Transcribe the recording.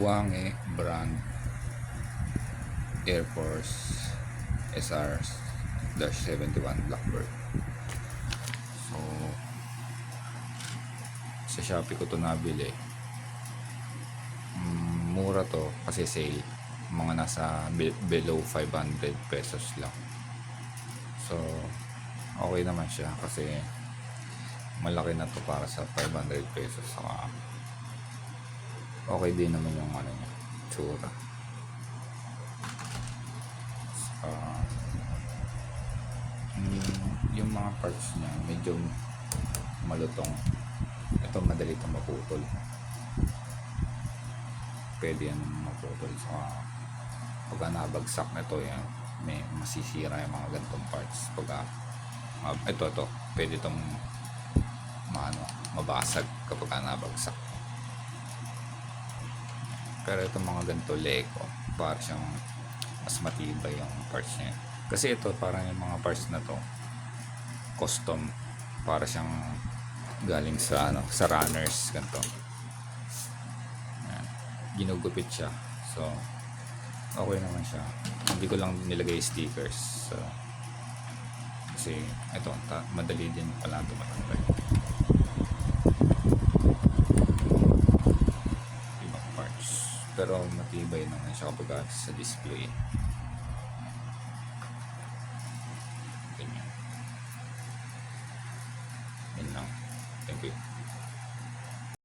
Wange brand Air Force SR-71 Blackbird. So, sa Shopee ko to nabili. Mm, mura to kasi sale. Mga nasa be- below 500 pesos lang. So, okay naman siya kasi malaki na to para sa 500 pesos. Saka, okay din naman yung ano niya, tsura. Saka, mm, yung mga parts niya medyo malutong. Ito madali itong maputol. Pwede yan maputol. Saka, pagka nabagsak na to yan, may masisira yung mga ganitong parts. Pagka, ah, ito, ito, pwede itong maano, mabasag kapag nabagsak. Pero itong mga ganito Lego, para siyang mas matibay yung parts niya. Kasi ito, parang yung mga parts na to, custom, para siyang galing sa ano, sa runners, ganito. Ayan. Ginugupit siya. So, okay naman siya. Hindi ko lang nilagay stickers. So, kasi ito, madali din pala ito pero matibay naman siya kapag sa display. Ganyan. Yun lang. Thank you.